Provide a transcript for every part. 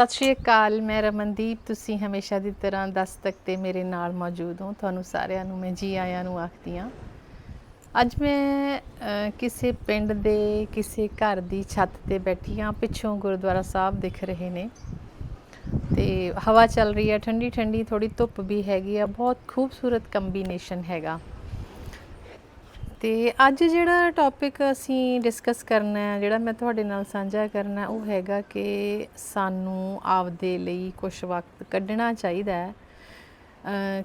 ਸਤਿ ਸ਼੍ਰੀ ਅਕਾਲ, ਮੈਂ ਰਮਨਦੀਪ, ਤੁਸੀਂ ਹਮੇਸ਼ਾ ਦੀ ਤਰ੍ਹਾਂ ਦਸਤਕ ਤੇ ਮੇਰੇ ਨਾਲ ਮੌਜੂਦ ਹੋ। ਤੁਹਾਨੂੰ ਸਾਰਿਆਂ ਨੂੰ ਮੈਂ ਜੀ ਆਇਆਂ ਨੂੰ ਆਖਦੀ ਹਾਂ। ਅੱਜ ਮੈਂ ਕਿਸੇ ਪਿੰਡ ਦੇ, ਕਿਸੇ ਘਰ ਦੀ ਛੱਤ ਤੇ ਬੈਠੀ ਹਾਂ। ਪਿੱਛੋਂ ਗੁਰਦੁਆਰਾ ਸਾਹਿਬ ਦਿਖ ਰਹੇ ਨੇ। ਤੇ ਹਵਾ ਚੱਲ ਰਹੀ ਹੈ ਠੰਡੀ ਠੰਡੀ ਥੋੜੀ ਧੁੱਪ ਵੀ ਹੈਗੀ ਆ। ਬਹੁਤ ਖੂਬਸੂਰਤ ਕੰਬੀਨੇਸ਼ਨ ਹੈਗਾ। ਤੇ ਅੱਜ ਜਿਹੜਾ ਟੌਪਿਕ ਅਸੀਂ ਡਿਸਕਸ ਕਰਨਾ ਹੈ, ਜਿਹੜਾ ਮੈਂ ਤੁਹਾਡੇ ਨਾਲ ਸਾਂਝਾ ਕਰਨਾ, ਉਹ ਹੈਗਾ ਕਿ ਸਾਨੂੰ ਆਪਦੇ ਲਈ ਕੁਝ ਵਕਤ ਕੱਢਣਾ ਚਾਹੀਦਾ ਹੈ।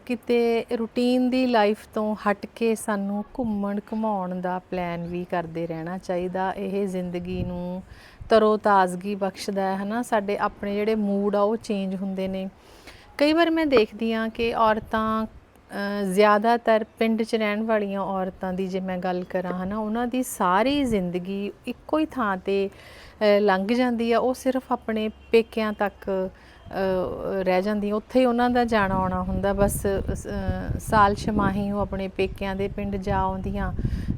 ਕਿਤੇ ਰੂਟੀਨ ਦੀ ਲਾਈਫ ਤੋਂ ਹਟ ਕੇ ਸਾਨੂੰ ਘੁੰਮਣ ਘੁਮਾਉਣ ਦਾ ਪਲਾਨ ਵੀ ਕਰਦੇ ਰਹਿਣਾ ਚਾਹੀਦਾ। ਇਹ ਜ਼ਿੰਦਗੀ ਨੂੰ ਤਰੋ ਤਾਜ਼ਗੀ ਬਖਸ਼ਦਾ ਹੈ, ਹਨਾ? ਸਾਡੇ ਆਪਣੇ ਜਿਹੜੇ ਮੂਡ ਆ, ਉਹ ਚੇਂਜ ਹੁੰਦੇ ਨੇ। ਕਈ ਵਾਰ ਮੈਂ ਦੇਖਦੀ ਆ ਕਿ ਔਰਤਾਂ ਜ਼ਿਆਦਾਤਰ ਪਿੰਡ 'ਚ ਰਹਿਣ ਵਾਲੀਆਂ ਔਰਤਾਂ ਦੀ ਜੇ ਮੈਂ ਗੱਲ ਕਰਾਂ, ਹਨਾ, ਉਹਨਾਂ ਦੀ ਸਾਰੀ ਜ਼ਿੰਦਗੀ ਇੱਕੋ ਹੀ ਥਾਂ ਤੇ ਲੰਘ ਜਾਂਦੀ ਆ, ਉਹ ਸਿਰਫ ਆਪਣੇ ਪੇਕਿਆਂ ਤੱਕ ਰਹਿ ਜਾਂਦੀ, ਉੱਥੇ ਹੀ ਉਹਨਾਂ ਦਾ ਜਾਣਾ ਆਉਣਾ ਹੁੰਦਾ, ਬਸ ਸਾਲ ਛਮਾਹੀ ਉਹ ਆਪਣੇ ਪੇਕਿਆਂ ਦੇ ਪਿੰਡ ਜਾ ਆਉਂਦੀਆਂ,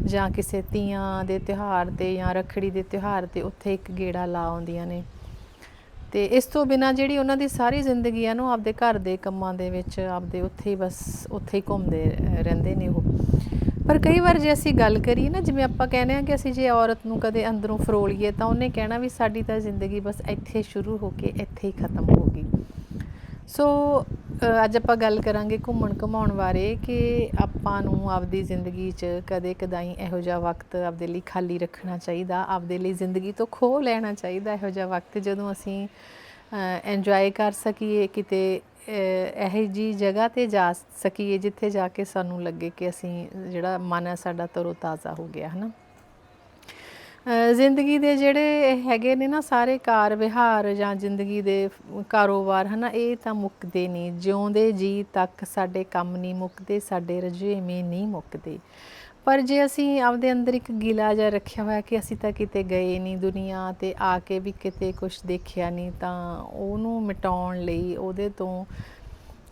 ਜਾਂ ਕਿਸੇ ਤੀਆਂ ਦੇ ਤਿਉਹਾਰ ਤੇ ਜਾਂ ਰੱਖੜੀ ਦੇ ਤਿਉਹਾਰ ਤੇ ਉੱਥੇ ਇੱਕ ਗੇੜਾ ਲਾ ਆਉਂਦੀਆਂ ਨੇ। ਤੇ ਇਸ ਤੋਂ ਬਿਨਾ ਜਿਹੜੀ ਉਹਨਾਂ ਦੀ ਸਾਰੀ ਜ਼ਿੰਦਗੀ ਆ ਨੂੰ ਆਪਦੇ ਘਰ ਦੇ ਕੰਮਾਂ ਦੇ ਵਿੱਚ ਆਪਦੇ ਉੱਥੇ ਹੀ ਬਸ ਉੱਥੇ ਹੀ ਘੁੰਮਦੇ ਰਹਿੰਦੇ ਨੇ ਉਹ। ਪਰ ਕਈ ਵਾਰ ਜੇ ਅਸੀਂ ਗੱਲ ਕਰੀਏ ਨਾ, ਜਿਵੇਂ ਆਪਾਂ ਕਹਿੰਦੇ ਆ ਕਿ ਅਸੀਂ ਜੇ ਔਰਤ ਨੂੰ ਕਦੇ ਅੰਦਰੋਂ ਫਰੋਲੀਏ ਤਾਂ ਉਹਨੇ ਕਹਿਣਾ ਵੀ ਸਾਡੀ ਤਾਂ ਜ਼ਿੰਦਗੀ ਬਸ ਇੱਥੇ ਸ਼ੁਰੂ ਹੋ ਕੇ ਇੱਥੇ ਹੀ ਖਤਮ ਹੋ ਗਈ। ਸੋ ਅੱਜ ਆਪਾਂ ਗੱਲ ਕਰਾਂਗੇ ਘੁੰਮਣ ਘੁਮਾਉਣ ਬਾਰੇ ਕਿ ਆਪਾਂ ਨੂੰ ਆਪਦੀ ਜ਼ਿੰਦਗੀ 'ਚ ਕਦੇ ਕਦਾਈ ਇਹੋ ਜਿਹਾ ਵਕਤ ਆਪਦੇ ਲਈ ਖਾਲੀ ਰੱਖਣਾ ਚਾਹੀਦਾ ਆਪਦੇ ਲਈ ਜ਼ਿੰਦਗੀ ਤੋਂ ਖੋਹ ਲੈਣਾ ਚਾਹੀਦਾ ਇਹੋ ਜਿਹਾ ਵਕਤ ਜਦੋਂ ਅਸੀਂ ਇੰਜੋਏ ਕਰ ਸਕੀਏ ਕਿਤੇ ਅ, ਇਹੋ ਜੀ ਜਗ੍ਹਾ ਤੇ ਜਾ ਸਕੀਏ ਜਿੱਥੇ ਜਾ ਕੇ ਸਾਨੂੰ ਲੱਗੇ ਕਿ ਅਸੀਂ ਜਿਹੜਾ ਮਨ ਹੈ ਸਾਡਾ ਤਰੋ ਤਾਜ਼ਾ ਹੋ ਗਿਆ ਹਨਾ? ਅ, ਜ਼ਿੰਦਗੀ ਦੇ ਜਿਹੜੇ ਹੈਗੇ ਨੇ ਨਾ ਸਾਰੇ ਕਾਰ ਵਿਹਾਰ ਜਾਂ ਜ਼ਿੰਦਗੀ ਦੇ ਫ- ਕਾਰੋਬਾਰ, ਹਨਾ, ਇਹ ਤਾਂ ਮੁੱਕਦੇ ਨਹੀਂ। ਜਿਉਂਦੇ ਜੀ ਤੱਕ ਸਾਡੇ ਕੰਮ ਨਹੀਂ ਮੁੱਕਦੇ, ਸਾਡੇ ਰੁਝੇਵੇਂ ਨਹੀਂ ਮੁੱਕਦੇ। ਪਰ ਜੇ ਅਸੀਂ ਆਪਦੇ ਅੰਦਰ ਇੱਕ ਗਿਲਾ ਜਿਹਾ ਰੱਖਿਆ ਹੋਇਆ ਕਿ ਅਸੀਂ ਤਾਂ ਕਿਤੇ ਗਏ ਨਹੀਂ ਦੁਨੀਆ ਤੇ ਆ ਕੇ ਵੀ ਕਿਤੇ ਕੁਝ ਦੇਖਿਆ ਨਹੀਂ, ਤਾਂ ਉਹਨੂੰ ਮਿਟਾਉਣ ਲਈ, ਉਹਦੇ ਤੋਂ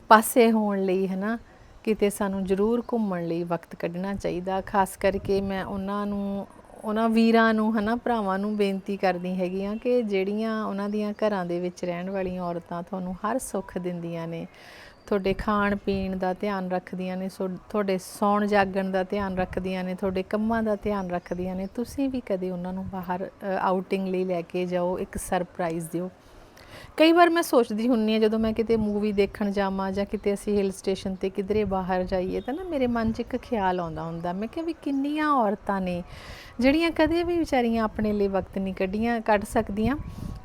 ਪਾਸੇ ਹੋਣ ਲਈ, ਹਨਾ, ਕਿਤੇ ਸਾਨੂੰ ਜ਼ਰੂਰ ਘੁੰਮਣ ਲਈ ਵਕਤ ਕੱਢਣਾ ਚਾਹੀਦਾ। ਖਾਸ ਕਰਕੇ ਮੈਂ ਉਹਨਾਂ ਨੂੰ ਉਹਨਾਂ ਵੀਰਾਂ ਨੂੰ, ਹਨਾ, ਭਰਾਵਾਂ ਨੂੰ ਬੇਨਤੀ ਕਰਦੀ ਹੈਗੀ ਆ ਕਿ ਜਿਹੜੀਆਂ ਉਹਨਾਂ ਦੀਆਂ ਘਰਾਂ ਦੇ ਵਿੱਚ ਰਹਿਣ ਵਾਲੀਆਂ ਔਰਤਾਂ ਤੁਹਾਨੂੰ ਹਰ ਸੁੱਖ ਦਿੰਦੀਆਂ ਨੇ, ਤੁਹਾਡੇ ਖਾਣ ਪੀਣ ਦਾ ਧਿਆਨ ਰੱਖਦੀਆਂ ਨੇ, ਸੋ- ਤੁਹਾਡੇ ਸੌਣ ਜਾਗਣ ਦਾ ਧਿਆਨ ਰੱਖਦੀਆਂ ਨੇ, ਤੁਹਾਡੇ ਕੰਮਾਂ ਦਾ ਧਿਆਨ ਰੱਖਦੀਆਂ ਨੇ, ਤੁਸੀਂ ਵੀ ਕਦੇ ਉਹਨਾਂ ਨੂੰ ਬਾਹਰ ਆਊਟਿੰਗ ਲਈ ਲੈ ਕੇ ਜਾਓ, ਇੱਕ ਸਰਪ੍ਰਾਈਜ਼ ਦਿਓ। ਕਈ ਵਾਰ ਮੈਂ ਸੋਚਦੀ ਹੁੰਨੀ ਆ, ਜਦੋਂ ਮੈਂ ਕਿਤੇ ਮੂਵੀ ਦੇਖਣ ਜਾਵਾਂ ਜਾਂ ਕਿਤੇ ਅਸੀਂ ਹਿਲ ਸਟੇਸ਼ਨ ਤੇ ਕਿਧਰੇ ਬਾਹਰ ਜਾਈਏ, ਤਾਂ ਨਾ ਮੇਰੇ ਮਨ 'ਚ ਇੱਕ ਖਿਆਲ ਆਉਂਦਾ ਹੁੰਦਾ। ਮੈਂ ਕਿਹਾ ਵੀ ਕਿੰਨੀਆਂ ਔਰਤਾਂ ਨੇ ਜਿਹੜੀਆਂ ਕਦੇ ਵੀ ਵਿਚਾਰੀਆਂ ਆਪਣੇ ਲਈ ਵਕਤ ਨਹੀਂ ਕੱਢੀਆਂ, ਕੱਢ ਸਕਦੀਆਂ।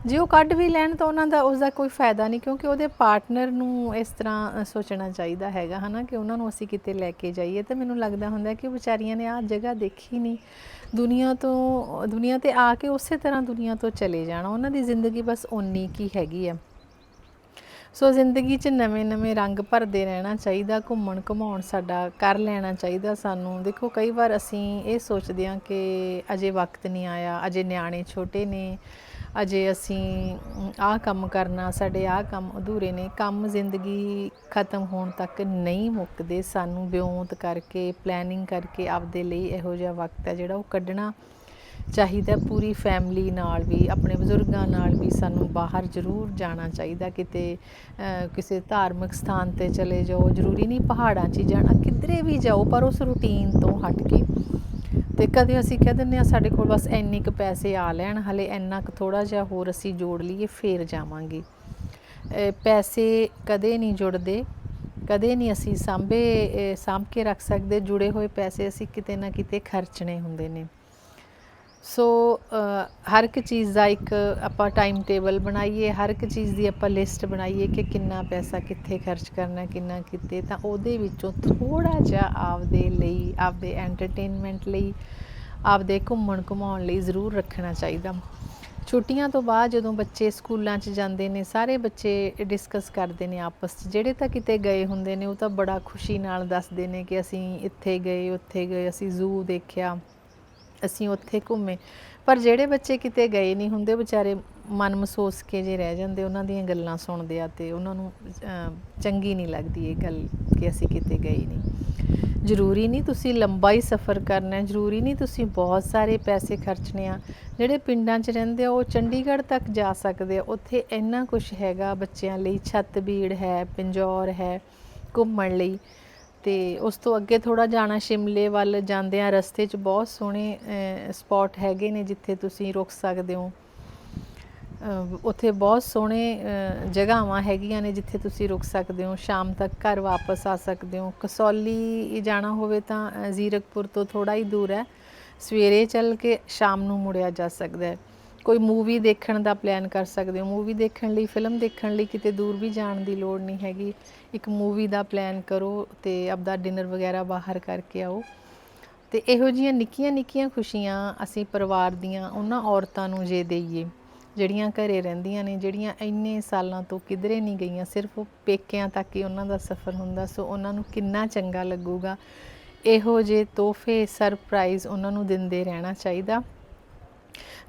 ਜੇ ਉਹ ਕੱਢ ਵੀ ਲੈਣ ਤਾਂ ਉਹਨਾਂ ਦਾ ਉਸ ਦਾ ਕੋਈ ਫਾਇਦਾ ਨਹੀਂ, ਕਿਉਂਕਿ ਉਹਦੇ ਪਾਰਟਨਰ ਨੂੰ ਇਸ ਤਰ੍ਹਾਂ ਸੋਚਣਾ ਚਾਹੀਦਾ ਹੈਗਾ, ਹਨਾ, ਕਿ ਉਹਨਾਂ ਨੂੰ ਅਸੀਂ ਕਿਤੇ ਲੈ ਕੇ ਜਾਈਏ। ਤਾਂ ਮੈਨੂੰ ਲੱਗਦਾ ਹੁੰਦਾ ਕਿ ਵਿਚਾਰੀਆਂ ਨੇ ਆਹ ਜਗ੍ਹਾ ਦੇਖੀ ਨਹੀਂ। ਦੁਨੀਆ ਤੋਂ, ਦੁਨੀਆ ਤੇ ਆ ਕੇ ਉਸੇ ਤਰ੍ਹਾਂ ਦੁਨੀਆ ਤੋਂ ਚਲੇ ਜਾਣਾ। ਉਹਨਾਂ ਦੀ ਜ਼ਿੰਦਗੀ ਬਸ ਓਨੀ ਕੀ ਹੈਗੀ ਆ। ਸੋ ਜ਼ਿੰਦਗੀ 'ਚ ਨਵੇਂ-ਨਵੇਂ ਰੰਗ ਭਰਦੇ ਰਹਿਣਾ ਚਾਹੀਦਾ, ਘੁੰਮਣ ਘੁਮਾਉਣ ਸਾਡਾ, ਕਰ ਲੈਣਾ ਚਾਹੀਦਾ ਸਾਨੂੰ। ਦੇਖੋ, ਕਈ ਵਾਰ ਅਸੀਂ ਇਹ ਸੋਚਦੇ ਹਾਂ ਕਿ ਅਜੇ ਵਕਤ ਨਹੀਂ ਆਇਆ, ਅਜੇ ਨਿਆਣੇ ਛੋਟੇ ਨੇ ਅਜੇ ਅਸੀਂ ਆਹ ਕੰਮ ਕਰਨਾ, ਸਾਡੇ ਆਹ ਕੰਮ ਅਧੂਰੇ ਨੇ, ਕੰਮ ਜ਼ਿੰਦਗੀ ਖਤਮ ਹੋਣ ਤੱਕ ਨਹੀਂ ਮੁੱਕਦੇ। ਸਾਨੂੰ ਵਿਉਂਤ ਕਰਕੇ ਪਲੈਨਿੰਗ ਕਰਕੇ ਆਪਦੇ ਲਈ ਇਹੋ ਜਿਹਾ ਵਕਤ ਹੈ ਜਿਹੜਾ ਉਹ ਕੱਢਣਾ ਚਾਹੀਦਾ ਪੂਰੀ ਫੈਮਿਲੀ ਨਾਲ ਵੀ, ਆਪਣੇ ਬਜ਼ੁਰਗਾਂ ਨਾਲ ਵੀ ਸਾਨੂੰ ਬਾਹਰ ਜ਼ਰੂਰ ਜਾਣਾ ਚਾਹੀਦਾ। ਕਿਤੇ ਕਿਸੇ ਧਾਰਮਿਕ ਸਥਾਨ ਤੇ ਚਲੇ ਜਾਓ। ਜ਼ਰੂਰੀ ਨਹੀਂ ਪਹਾੜਾਂ 'ਚ ਹੀ ਜਾਣਾ, ਕਿਧਰੇ ਵੀ ਜਾਓ, ਪਰ ਉਸ ਰੂਟੀਨ ਤੋਂ ਹਟ ਕੇ ਤੇ ਕਦੇ ਅਸੀਂ ਕਹਿ ਦਿੰਦੇ ਆ ਸਾਡੇ ਕੋਲ ਬਸ ਇੰਨੇ ਕੁ ਪੈਸੇ ਆ ਲੈਣ, ਹਲੇ ਇੰਨਾ ਕੁ ਥੋੜਾ ਜਿਹਾ ਹੋਰ ਅਸੀਂ ਜੋੜ ਲਈਏ, ਫੇਰ ਜਾਵਾਂਗੇ। ਪੈਸੇ ਕਦੇ ਨਹੀਂ ਜੁੜਦੇ, ਕਦੇ ਨਹੀਂ ਅਸੀਂ ਸਾਂਭੇ ਸਾਂਭ ਕੇ ਰੱਖ ਸਕਦੇ। ਜੁੜੇ ਹੋਏ ਪੈਸੇ ਅਸੀਂ ਕਿਤੇ ਨਾ ਕਿਤੇ ਖਰਚਣੇ ਹੁੰਦੇ ਨੇ। ਸੋ ਹਰ ਇੱਕ ਚੀਜ਼ ਦਾ ਇੱਕ ਆਪਾਂ ਟਾਈਮ ਟੇਬਲ ਬਣਾਈਏ, ਹਰ ਇੱਕ ਚੀਜ਼ ਦੀ ਆਪਾਂ ਲਿਸਟ ਬਣਾਈਏ ਕਿ ਕਿੰਨਾ ਪੈਸਾ ਕਿੱਥੇ ਖਰਚ ਕਰਨਾ, ਕਿੰਨਾ ਕਿਤੇ ਤਾਂ ਉਹਦੇ ਵਿੱਚੋਂ ਥੋੜਾ ਜਿਹਾ ਆਪਦੇ ਲਈ, ਆਪਦੇ ਐਂਟਰਟੇਨਮੈਂਟ ਲਈ, ਆਪਦੇ ਘੁੰਮਣ ਘੁਮਾਉਣ ਲਈ ਜ਼ਰੂਰ ਰੱਖਣਾ ਚਾਹੀਦਾ। ਛੁੱਟੀਆਂ ਤੋਂ ਬਾਅਦ ਜਦੋਂ ਬੱਚੇ ਸਕੂਲਾਂ 'ਚ ਜਾਂਦੇ ਨੇ, ਸਾਰੇ ਬੱਚੇ ਡਿਸਕਸ ਕਰਦੇ ਨੇ ਆਪਸ 'ਚ, ਜਿਹੜੇ ਤਾਂ ਕਿਤੇ ਗਏ ਹੁੰਦੇ ਨੇ, ਉਹ ਤਾਂ ਬੜਾ ਖੁਸ਼ੀ ਨਾਲ ਦੱਸਦੇ ਨੇ ਕਿ ਅਸੀਂ ਇੱਥੇ ਗਏ, ਉੱਥੇ ਗਏ, ਅਸੀਂ ਜ਼ੂ ਦੇਖਿਆ। ਅਸੀਂ ਉੱਥੇ ਘੁੰਮੇ। ਪਰ ਜਿਹੜੇ ਬੱਚੇ ਕਿਤੇ ਗਏ ਨਹੀਂ ਹੁੰਦੇ, ਵਿਚਾਰੇ ਮਨ ਮਹਿਸੂਸ ਕੇ ਜੇ ਰਹਿ ਜਾਂਦੇ, ਉਹਨਾਂ ਦੀਆਂ ਗੱਲਾਂ ਸੁਣਦੇ ਆ ਤੇ ਉਹਨਾਂ ਨੂੰ ਚੰਗੀ ਨਹੀਂ ਲੱਗਦੀ ਇਹ ਗੱਲ ਕਿ ਅਸੀਂ ਕਿਤੇ ਗਏ ਨਹੀਂ। ਜ਼ਰੂਰੀ ਨਹੀਂ ਤੁਸੀਂ ਲੰਬਾ ਹੀ ਸਫ਼ਰ ਕਰਨਾ ਹੈ, ਜ਼ਰੂਰੀ ਨਹੀਂ ਤੁਸੀਂ ਬਹੁਤ ਸਾਰੇ ਪੈਸੇ ਖਰਚਣੇ ਆ। ਜਿਹੜੇ ਪਿੰਡਾਂ 'ਚ ਰਹਿੰਦੇ ਆ, ਉਹ ਚੰਡੀਗੜ੍ਹ ਤੱਕ ਜਾ ਸਕਦੇ ਆ। ਉੱਥੇ ਇੰਨਾ ਕੁਝ ਹੈਗਾ ਬੱਚਿਆਂ ਲਈ ਛੱਤਬੀੜ ਹੈ, ਪਿੰਜੌਰ ਹੈ ਘੁੰਮਣ ਲਈ। ਤੇ ਉਸ ਤੋਂ ਅੱਗੇ ਥੋੜਾ ਜਾਣਾ ਸ਼ਿਮਲੇ ਵੱਲ ਜਾਂਦੇ ਆ, ਰਸਤੇ 'ਚ ਬਹੁਤ ਸੋਹਣੇ ਸਪੌਟ ਹੈਗੇ ਨੇ ਜਿੱਥੇ ਤੁਸੀਂ ਰੁਕ ਸਕਦੇ ਹੋ। ਉੱਥੇ ਬਹੁਤ ਸੋਹਣੇ ਜਗ੍ਹਾਵਾਂ ਹੈਗੀਆਂ ਨੇ ਜਿੱਥੇ ਤੁਸੀਂ ਰੁਕ ਸਕਦੇ ਹੋ। ਸ਼ਾਮ ਤੱਕ ਘਰ ਵਾਪਸ ਆ ਸਕਦੇ ਹੋ। ਕਸੌਲੀ ਜਾਣਾ ਹੋਵੇ ਤਾਂ ਜ਼ੀਰਕਪੁਰ ਤੋਂ ਥੋੜਾ ਹੀ ਦੂਰ ਹੈ। ਸਵੇਰੇ ਚੱਲ ਕੇ ਸ਼ਾਮ ਨੂੰ ਮੁੜਿਆ ਜਾ ਸਕਦਾ ਹੈ। ਕੋਈ ਮੂਵੀ ਦੇਖਣ ਦਾ ਪਲਾਨ ਕਰ ਸਕਦੇ ਹੋ? ਮੂਵੀ ਦੇਖਣ ਲਈ ਫਿਲਮ ਦੇਖਣ ਲਈ ਕਿਤੇ ਦੂਰ ਵੀ ਜਾਣ ਦੀ ਲੋੜ ਨਹੀਂ ਹੈਗੀ। ਇੱਕ ਮੂਵੀ ਦਾ ਪਲਾਨ ਕਰੋ ਤੇ ਆਪਦਾ ਡਿਨਰ ਵਗੈਰਾ ਬਾਹਰ ਕਰਕੇ ਆਓ। ਤੇ ਇਹੋ ਜੀਆਂ ਨਿੱਕੀਆਂ ਨਿੱਕੀਆਂ ਖੁਸ਼ੀਆਂ ਅਸੀਂ ਪਰਿਵਾਰ ਦੀਆਂ, ਉਹਨਾਂ ਔਰਤਾਂ ਨੂੰ ਜੇ ਦੇਈਏ, ਜਿਹੜੀਆਂ ਘਰੇ ਰਹਿੰਦੀਆਂ ਨੇ, ਜਿਹੜੀਆਂ ਇੰਨੇ ਸਾਲਾਂ ਤੋਂ ਕਿਧਰੇ ਨਹੀਂ ਗਈਆਂ, ਸਿਰਫ ਪੇਕਿਆਂ ਤੱਕ ਹੀ ਉਹਨਾਂ ਦਾ ਸਫ਼ਰ ਹੁੰਦਾ, ਸੋ ਉਹਨਾਂ ਨੂੰ ਕਿੰਨਾ ਚੰਗਾ ਲੱਗੂਗਾ। ਇਹੋ ਜਿਹੇ ਤੋਹਫੇ ਸਰਪ੍ਰਾਈਜ਼ ਉਹਨਾਂ ਨੂੰ ਦਿੰਦੇ ਰਹਿਣਾ ਚਾਹੀਦਾ।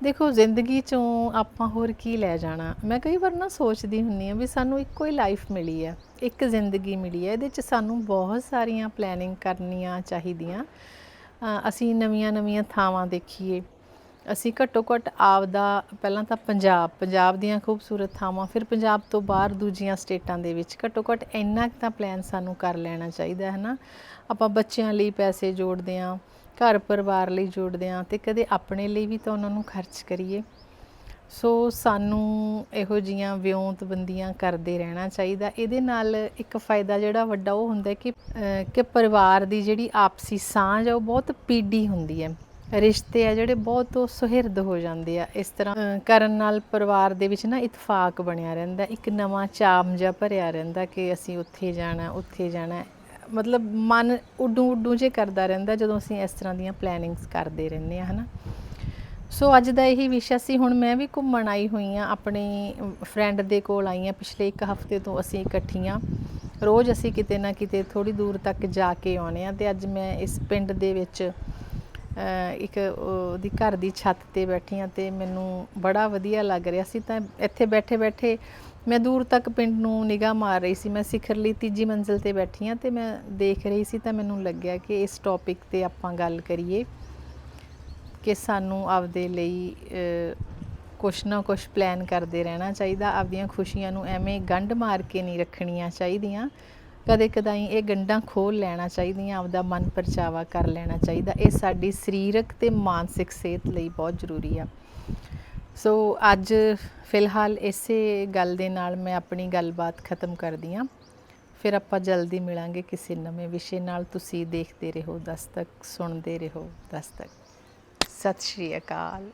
ਦੇਖੋ ਜ਼ਿੰਦਗੀ ਚੋਂ ਆਪਾਂ ਹੋਰ ਕੀ ਲੈ ਜਾਣਾ? ਮੈਂ ਕਈ ਵਾਰ ਨਾ ਸੋਚਦੀ ਹੁੰਨੀ ਆ ਵੀ ਸਾਨੂੰ ਇੱਕੋ ਹੀ ਲਾਈਫ ਮਿਲੀ ਹੈ ਇੱਕ ਜ਼ਿੰਦਗੀ ਮਿਲੀ ਹੈ ਇਹਦੇ 'ਚ ਸਾਨੂੰ ਬਹੁਤ ਸਾਰੀਆਂ ਪਲੈਨਿੰਗ ਕਰਨੀਆਂ ਚਾਹੀਦੀਆਂ। ਅ, ਅਸੀਂ ਨਵੀਆਂ-ਨਵੀਆਂ ਥਾਵਾਂ ਦੇਖੀਏ ਅਸੀਂ ਘੱਟੋ ਘੱਟ ਆਪਦਾ, ਪਹਿਲਾਂ ਤਾਂ ਪੰਜਾਬ ਪੰਜਾਬ ਦੀਆਂ ਖੂਬਸੂਰਤ ਥਾਵਾਂ, ਫਿਰ ਪੰਜਾਬ ਤੋਂ ਬਾਹਰ ਦੂਜੀਆਂ ਸਟੇਟਾਂ ਦੇ ਵਿੱਚ। ਘੱਟੋ ਘੱਟ ਇੰਨਾ ਕੁ ਤਾਂ ਪਲਾਨ ਸਾਨੂੰ ਕਰ ਲੈਣਾ ਚਾਹੀਦਾ ਹੈ ਨਾ ਆਪਾਂ ਬੱਚਿਆਂ ਲਈ ਪੈਸੇ ਜੋੜਦੇ ਆਂ ਘਰ ਪਰਿਵਾਰ ਲਈ ਜੋੜਦੇ ਆਂ ਤੇ ਕਦੇ ਆਪਣੇ ਲਈ ਵੀ ਤਾਂ ਉਹਨਾਂ ਨੂੰ ਖਰਚ ਕਰੀਏ। ਸੋ ਸਾਨੂੰ ਇਹੋ ਜੀਆਂ ਵਿਉਂਤਬੰਦੀਆਂ ਕਰਦੇ ਰਹਿਣਾ ਚਾਹੀਦਾ। ਇਹਦੇ ਨਾਲ ਇੱਕ ਫਾਇਦਾ ਜਿਹੜਾ ਵੱਡਾ ਉਹ ਹੁੰਦਾ ਕਿ ਕਿ ਪਰਿਵਾਰ ਦੀ ਜਿਹੜੀ ਆਪਸੀ ਸਾਂਝ ਉਹ ਬਹੁਤ ਪੀਡੀ ਹੁੰਦੀ ਹੈ। ਰਿਸ਼ਤੇ ਆ ਜਿਹੜੇ ਬਹੁਤ ਸੁਹਿਰਦ ਹੋ ਜਾਂਦੇ ਆ। ਇਸ ਤਰ੍ਹਾਂ ਕਰਨ ਨਾਲ ਪਰਿਵਾਰ ਦੇ ਵਿੱਚ ਨਾ ਇਤਫਾਕ ਬਣਿਆ ਰਹਿੰਦਾ, ਇੱਕ ਨਵਾਂ ਚਾਮ ਜਿਹਾ ਭਰਿਆ ਰਹਿੰਦਾ ਕਿ ਅਸੀਂ ਉੱਥੇ ਜਾਣਾ ਉੱਥੇ ਜਾਣਾ। ਮਤਲਬ ਮਨ ਉੱਡੂ ਉਡੂ ਜੇ ਕਰਦਾ ਰਹਿੰਦਾ ਜਦੋਂ ਅਸੀਂ ਇਸ ਤਰ੍ਹਾਂ ਦੀਆਂ ਪਲੈਨਿੰਗਸ ਕਰਦੇ ਰਹਿੰਦੇ ਆ, ਹਨਾ। ਸੋ ਅੱਜ ਦਾ ਇਹੀ ਵਿਸ਼ਾ ਸੀ, ਹੁਣ ਮੈਂ ਵੀ ਘੁੰਮਣ ਆਈ ਹੋਈ ਆ, ਆਪਣੀ ਫਰੈਂਡ ਦੇ ਕੋਲ ਆਈ ਆ। ਪਿਛਲੇ ਇੱਕ ਹਫ਼ਤੇ ਤੋਂ ਅਸੀਂ ਇਕੱਠੀਆਂ। ਰੋਜ਼ ਅਸੀਂ ਕਿਤੇ ਨਾ ਕਿਤੇ ਥੋੜੀ ਦੂਰ ਤੱਕ ਜਾ ਕੇ ਆਉਨੇ ਆ ਤੇ ਅੱਜ ਮੈਂ ਇਸ ਪਿੰਡ ਦੇ ਵਿੱਚ ਇੱਕ ਉਹਦੀ ਘਰ ਦੀ ਛੱਤ ਤੇ ਬੈਠੀ ਆ ਤੇ ਮੈਨੂੰ ਬੜਾ ਵਧੀਆ ਲੱਗ ਰਿਹਾ ਸੀ। ਤਾਂ ਇੱਥੇ ਬੈਠੇ ਬੈਠੇ ਮੈਂ ਦੂਰ ਤੱਕ ਪਿੰਡ ਨੂੰ ਨਿਗਾਹ ਮਾਰ ਰਹੀ ਸੀ। ਮੈਂ ਸਿਖਰਲੀ ਤੀਜੀ ਮੰਜ਼ਿਲ ਤੇ ਬੈਠੀ ਆ ਤੇ ਮੈਂ ਦੇਖ ਰਹੀ ਸੀ ਤਾਂ ਮੈਨੂੰ ਲੱਗਿਆ ਕਿ ਇਸ ਟੌਪਿਕ ਤੇ ਆਪਾਂ ਗੱਲ ਕਰੀਏ ਕਿ ਸਾਨੂੰ ਆਪਦੇ ਲਈ ਕੁਛ ਨਾ ਕੁਛ ਪਲਾਨ ਕਰਦੇ ਰਹਿਣਾ ਚਾਹੀਦਾ। ਆਪਦੀਆਂ ਖੁਸ਼ੀਆਂ ਨੂੰ ਐਵੇਂ ਗੰਢ ਮਾਰ ਕੇ ਨਹੀਂ ਰੱਖਣੀਆਂ ਚਾਹੀਦੀਆਂ। ਕਦੇ ਕਦਾਈ ਇਹ ਗੰਢਾਂ ਖੋਲ ਲੈਣਾ ਚਾਹੀਦੀਆਂ, ਆਪਦਾ ਮਨ ਪਰਚਾਵਾ ਕਰ ਲੈਣਾ ਚਾਹੀਦਾ। ਇਹ ਸਾਡੀ ਸਰੀਰਕ ਤੇ ਮਾਨਸਿਕ ਸਿਹਤ ਲਈ ਬਹੁਤ ਜ਼ਰੂਰੀ ਆ। ਸੋ ਅੱਜ ਫਿਲਹਾਲ ਇਸੇ ਗੱਲ ਦੇ ਨਾਲ ਮੈਂ ਆਪਣੀ ਗੱਲਬਾਤ ਖਤਮ ਕਰਦੀ ਹਾਂ। ਫਿਰ ਆਪਾਂ ਜਲਦੀ ਮਿਲਾਂਗੇ ਕਿਸੇ ਨਵੇਂ ਵਿਸ਼ੇ ਨਾਲ। ਤੁਸੀਂ ਦੇਖਦੇ ਰਹੋ, ਦਸਤਕ ਸੁਣਦੇ ਰਹੋ, ਦਸਤਕ। ਸਤਿ ਸ਼੍ਰੀ ਅਕਾਲ।